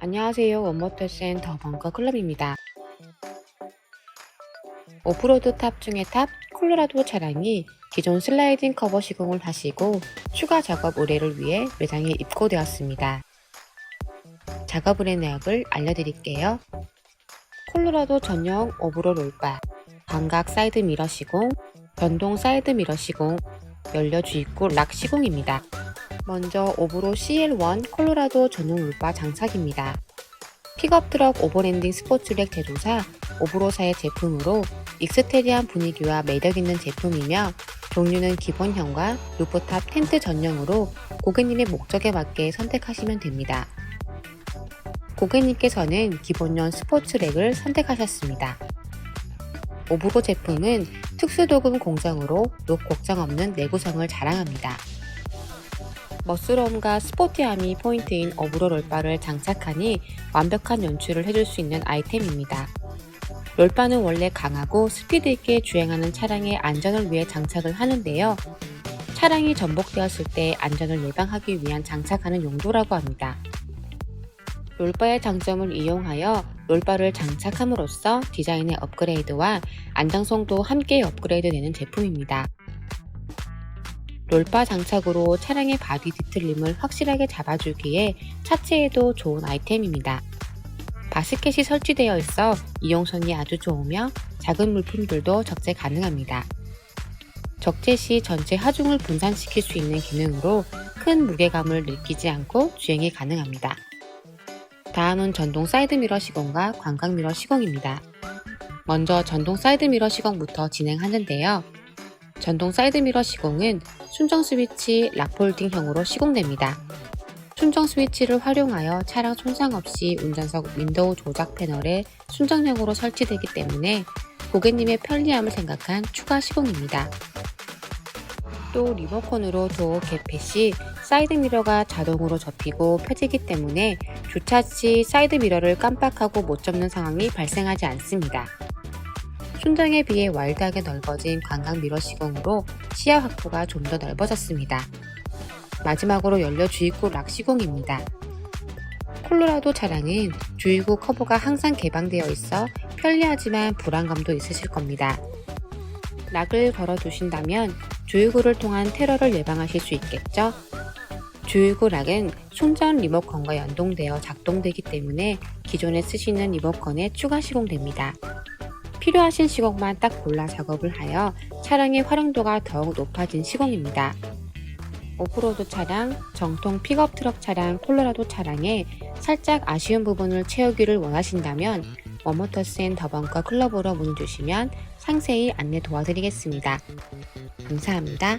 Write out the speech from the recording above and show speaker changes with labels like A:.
A: 안녕하세요. 원모터센 더 벙커 클럽입니다. 오프로드 탑 중의 탑 콜로라도 차량이 기존 슬라이딩 커버 시공을 하시고 추가 작업 의뢰를 위해 매장에 입고되었습니다. 작업의 내역을 알려드릴게요. 콜로라도 전용 오브로 롤바, 광각 사이드 미러 시공, 변동 사이드 미러 시공, 연료 주입구 락 시공입니다. 먼저 오브로 CL1 콜로라도 전용 롤바 장착입니다. 픽업 트럭 오버랜딩 스포츠렉 제조사 오브로사의 제품으로 익스테리한 분위기와 매력 있는 제품이며 종류는 기본형과 루프탑 텐트 전용으로 고객님의 목적에 맞게 선택하시면 됩니다. 고객님께서는 기본형 스포츠렉을 선택하셨습니다. 오브로 제품은 특수도금 공정으로 녹 곡장 없는 내구성을 자랑합니다. 멋스러움과 스포티함이 포인트인 오브로 롤바를 장착하니 완벽한 연출을 해줄 수 있는 아이템입니다. 롤바는 원래 강하고 스피드 있게 주행하는 차량의 안전을 위해 장착을 하는데요. 차량이 전복되었을 때 안전을 예방하기 위한 장착하는 용도라고 합니다. 롤바의 장점을 이용하여 롤바를 장착함으로써 디자인의 업그레이드와 안정성도 함께 업그레이드 되는 제품입니다. 롤바 장착으로 차량의 바디 뒤틀림을 확실하게 잡아주기에 차체에도 좋은 아이템입니다. 바스켓이 설치되어 있어 이용성이 아주 좋으며 작은 물품들도 적재 가능합니다. 적재 시 전체 하중을 분산시킬 수 있는 기능으로 큰 무게감을 느끼지 않고 주행이 가능합니다. 다음은 전동 사이드미러 시공과 광각미러 시공입니다. 먼저 전동 사이드미러 시공부터 진행하는데요. 전동 사이드미러 시공은 순정 스위치 락폴딩형으로 시공됩니다. 순정 스위치를 활용하여 차량 손상 없이 운전석 윈도우 조작 패널에 순정형으로 설치되기 때문에 고객님의 편리함을 생각한 추가 시공입니다. 또 리모컨으로 도어 개폐 시 사이드 미러가 자동으로 접히고 펴지기 때문에 주차 시 사이드 미러를 깜빡하고 못 접는 상황이 발생하지 않습니다. 순정에 비해 와일드하게 넓어진 광각 미러 시공으로 시야 확보가 좀 더 넓어졌습니다. 마지막으로 연료 주입구 락 시공입니다. 콜로라도 차량은 주입구 커버가 항상 개방되어 있어 편리하지만 불안감도 있으실 겁니다. 락을 걸어 두신다면 주유구를 통한 테러를 예방하실 수 있겠죠? 주유구 락은 충전 리모컨과 연동되어 작동되기 때문에 기존에 쓰시는 리모컨에 추가 시공됩니다. 필요하신 시공만 딱 골라 작업을 하여 차량의 활용도가 더욱 높아진 시공입니다. 오프로드 차량, 정통 픽업 트럭 차량, 콜로라도 차량에 살짝 아쉬운 부분을 채우기를 원하신다면 워머터스 앤 더벙커 클럽으로 문의 주시면 상세히 안내 도와드리겠습니다. 감사합니다.